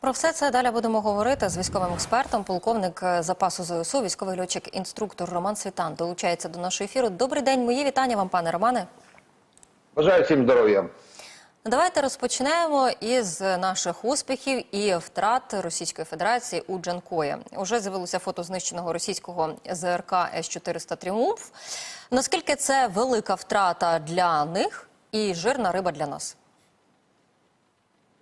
Про все це далі будемо говорити з військовим експертом, полковник е, запасу ЗСУ, військовий льотчик, інструктор Роман Світан долучається до нашого ефіру. Добрий день, мої вітання вам, пане Романе. Бажаю всім здоров'я. Ну, Давайте розпочнемо із наших успіхів і втрат Російської Федерації у Джанкої. Уже з'явилося фото знищеного російського ЗРК С-400 Тріумф. Наскільки це велика втрата для них і жирна риба для нас?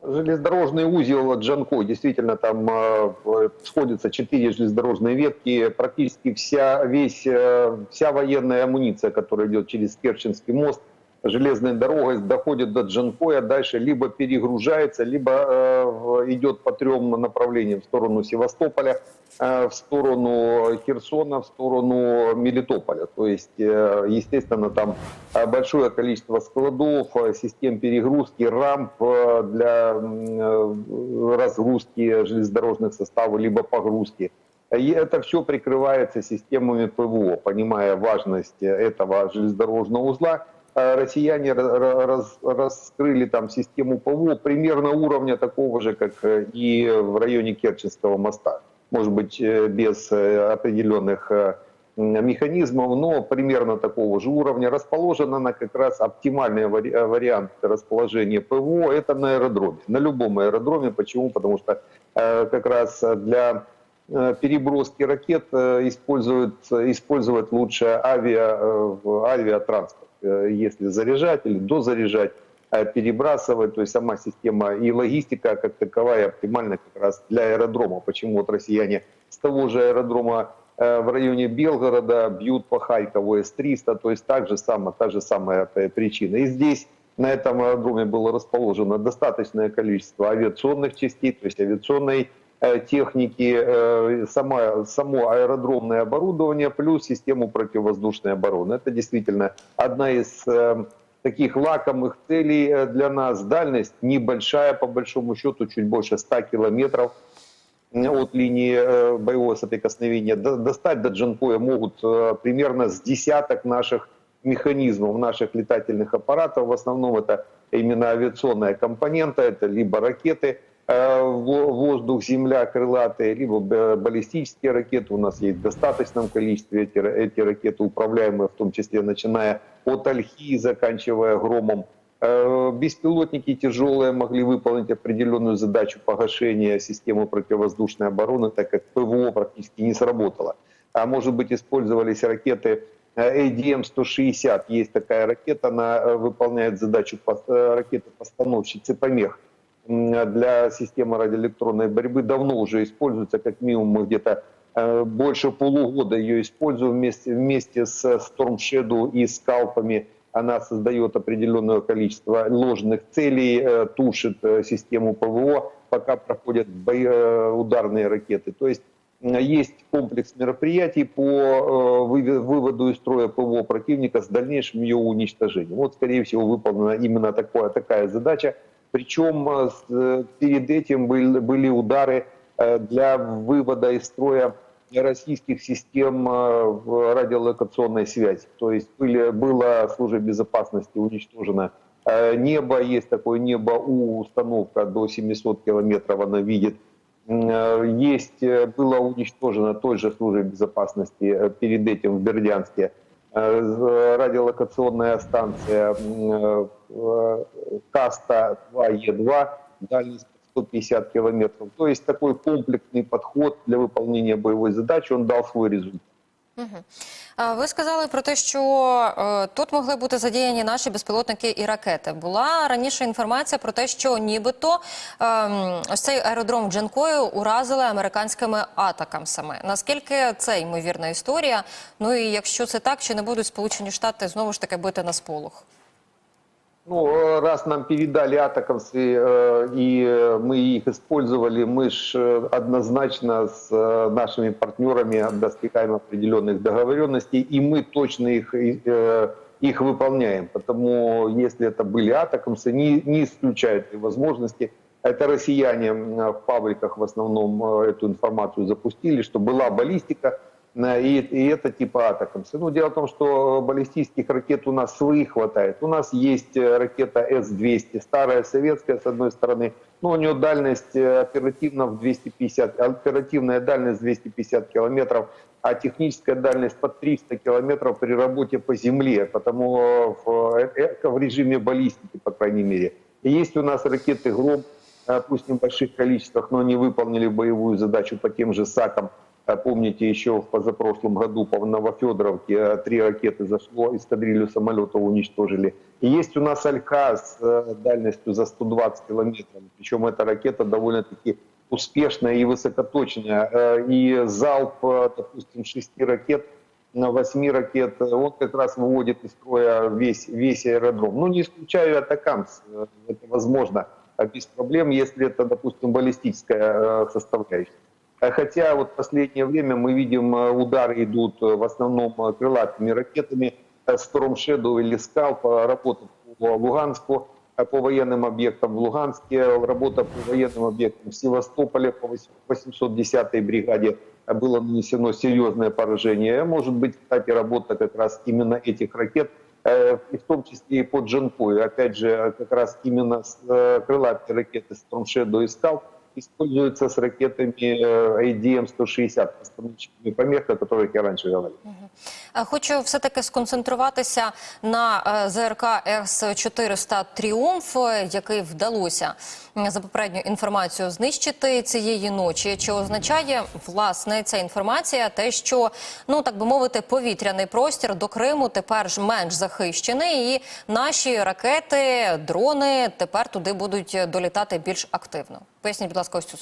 Железнодорожный узел Джанко, действительно, там э, сходятся четыре железнодорожные ветки. Практически вся, весь, э, вся военная амуниция, которая идет через Керченский мост, железной дорогой доходит до Джанкоя, дальше либо перегружается, либо э, идет по трем направлениям в сторону Севастополя, э, в сторону Херсона, в сторону Мелитополя. То есть, э, естественно, там большое количество складов, систем перегрузки, рамп для разгрузки железнодорожных составов, либо погрузки. И это все прикрывается системами ПВО, понимая важность этого железнодорожного узла. Э, Россияне ра- ра- раз- раскрыли там систему ПВО примерно уровня такого же, как э, и в районе Керченского моста. Может быть, э, без э, определенных механизмов, но примерно такого же уровня. Расположена она как раз оптимальный вари- вариант расположения ПВО, это на аэродроме, на любом аэродроме. Почему? Потому что как раз для переброски ракет используют, использовать лучше авиа, авиатранспорт, если заряжать или дозаряжать, э, перебрасывать, то есть сама система и логистика как таковая оптимальна как раз для аэродрома. Почему вот россияне с того же аэродрома э, в районе Белгорода бьют по Харькову С-300, то есть так же само, та же самая э, причина. И здесь на этом аэродроме было расположено достаточное количество авиационных частей, то есть авиационной э, техники, э, сама, само аэродромное оборудование плюс систему противовоздушной обороны. Это действительно одна из э, таких лакомых целей э, для нас. Дальность небольшая, по большому счету, чуть больше 100 километров от линии э, боевого соприкосновения. До- Достать до Джанкоя могут э, примерно с десяток наших механизмов, наших летательных аппаратов. В основном это именно авиационная компонента, это либо ракеты, э, воздух, земля, крылатые, либо б- баллистические ракеты. У нас есть в достаточном количестве эти, эти ракеты, управляемые в том числе начиная от Альхи, заканчивая Громом. Э, Беспилотники тяжелые могли выполнить определенную задачу погашения системы противовоздушной обороны, так как ПВО практически не сработало. А может быть использовались ракеты э, ADM-160. Есть такая ракета, она э, выполняет задачу пос- э, ракеты-постановщицы помех для системы радиоэлектронной борьбы. Давно уже используется, как минимум мы где-то э, больше полугода ее используем вместе, вместе с Storm Shadow и скалпами. Она создает определенное количество ложных целей, э, тушит э, систему ПВО, пока проходят ударные ракеты. То есть есть комплекс мероприятий по выводу из строя ПВО противника с дальнейшим ее уничтожением. Вот, скорее всего, выполнена именно такое, такая задача. Причем э, э, перед этим был- были удары э, для вывода из строя российских систем радиолокационной связи. То есть были, была служба безопасности уничтожена э, небо, есть такое небо У, установка до 700 километров она видит. Есть, было уничтожено той же службой безопасности перед этим в Бердянске радиолокационная станция э, э, Каста 2Е2, дальность 150 километров. То есть такой комплексный подход для выполнения боевой задачи, он дал свой результат. А Ви сказали про те, що е, тут могли бути задіяні наші безпілотники і ракети. Була раніше інформація про те, що нібито ем, ось цей аеродром Дженкою уразили американськими атакамсами. Наскільки це ймовірна історія? Ну і якщо це так, чи не будуть Сполучені Штати знову ж таки бити на сполох? Ну, э, раз нам передали атаковцы, э, и э, мы их использовали, мы же однозначно с нашими партнерами достигаем определенных договоренностей, и мы точно их, их выполняем. Потому если это были атакамсы, не, не исключают и возможности. Это россияне в пабликах в основном эту информацию запустили, что была баллистика, И, и это типа атакамсы. Ну, дело в том, что баллистических ракет у нас своих хватает. У нас есть э, ракета С-200, старая советская, с одной стороны, но у нее дальность э, оперативно в 250, оперативная дальность 250 километров, а техническая дальность под 300 километров при работе по земле, потому э, в, в режиме баллистики, по крайней мере. И есть у нас ракеты «Гром», пусть в небольших количествах, но они выполнили боевую задачу по тем же САКам. А Помните, еще в позапрошлом году по Новофедоровке э, три ракеты зашло, эскадрилью самолетов уничтожили. И есть у нас Алька с э, дальностью за 120 километров. Причем эта ракета довольно-таки успешная и высокоточная. Э, И залп, э, допустим, шести ракет восьми ракет, он как раз выводит из строя весь, весь аэродром. Ну, не исключаю атакамс, это возможно а без проблем, если это, допустим, баллистическая составляющая. А Хотя вот последнее время мы видим, э, удары идут э, в основном э, крылатыми ракетами э, Storm Shadow или э, работа по Луганску, э, по военным объектам в Луганске, э, работа по военным объектам в Севастополе, по 810-й бригаде э, было нанесено серьезное поражение. Может быть, кстати, работа как раз именно этих ракет, э, и в том числе и по Джанкою. Опять же, э, как раз именно э, крылатые ракеты Storm и Scalp используются с ракетами э, ADM-160, основными помех, о которых я раньше говорил. Е, Хочу все-таки сконцентруватися на е, ЗРК С-400 «Тріумф», е, який вдалося м, за попередню інформацію знищити цієї ночі. Чи означає власне ця інформація те, що ну так би мовити, повітряний простір до Криму тепер ж менш захищений, і наші ракети, дрони тепер туди будуть долітати більш активно? Поясніть, будь ласка, Ось цю.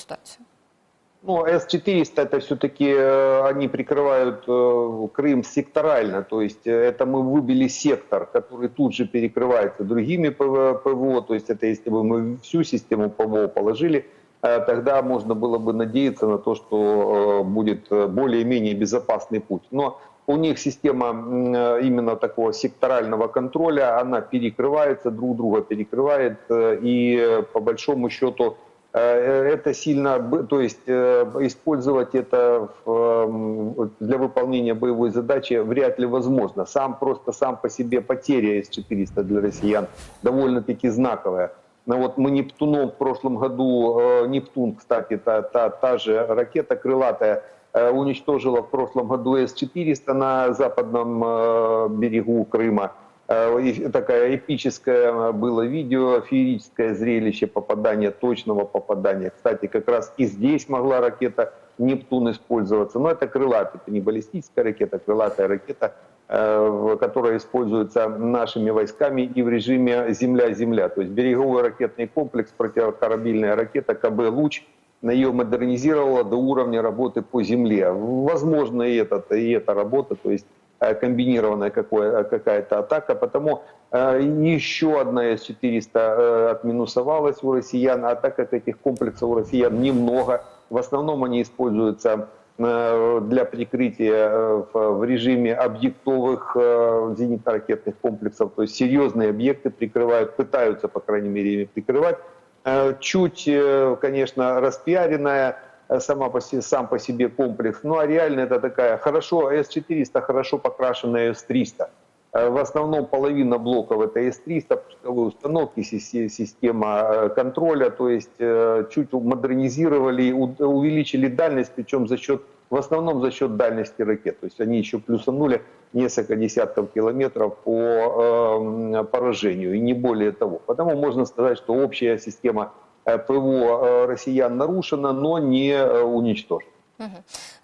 Ну, С-400 это все-таки они прикрывают э, Крым секторально, то есть э, это мы выбили сектор, который тут же перекрывается другими ПВО, то есть это если бы мы всю систему ПВО положили, э, тогда можно было бы надеяться на то, что э, будет э, более-менее безопасный путь. Но у них система э, именно такого секторального контроля, она перекрывается, друг друга перекрывает, э, и э, по большому счету Э, это сильно, то есть э, использовать это эм, для выполнения боевой задачи вряд ли возможно. Сам просто сам по себе потеря С-400 для россиян довольно-таки знаковая. Но вот мы Нептуном в прошлом году, э, Нептун, кстати, та, та, та же ракета крылатая, э, уничтожила в прошлом году С-400 на западном э, берегу Крыма. Э, Такая эпическое э, было видео, феерическое зрелище попадания, точного попадания. Кстати, как раз и здесь могла ракета Нептун использоваться. Но это крылатая, это не баллистическая ракета, а крылатая ракета, э, которая используется нашими войсками и в режиме земля-земля. То есть береговой ракетный комплекс, противокорабельная ракета КБ «Луч», ее модернизировала до уровня работы по земле. Возможно, и, этот, и эта работа, то есть комбинированная какое- э, какая-то атака, потому э, еще одна С-400 э, отминусовалась у россиян, а так как этих комплексов у россиян немного, в основном они используются э, для прикрытия э, в режиме объектовых э, зенитно-ракетных комплексов, то есть серьезные объекты прикрывают, пытаются, по крайней мере, прикрывать. Э, Чуть, э, конечно, распиаренная э, сама по себе, сам по себе комплекс, ну а реально это такая хорошо, С-400 хорошо покрашенная С-300. Э, В основном половина блоков это С-300, пусковые установки, си- система э, контроля, то есть э, чуть модернизировали, увеличили дальность, причем за счет, в основном за счет дальности ракет. То есть они еще плюсанули несколько десятков километров по э, поражению, и не более того. Потому можно сказать, что общая система э, ПВО росіян россиян нарушена, но не э, уничтожена.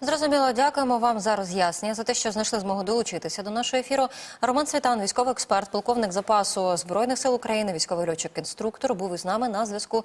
Зрозуміло, дякуємо вам за роз'яснення, за те, що знайшли змогу долучитися до нашого ефіру. Роман Світан, військовий експерт, полковник запасу Збройних сил України, військовий льотчик-інструктор, був із нами на зв'язку.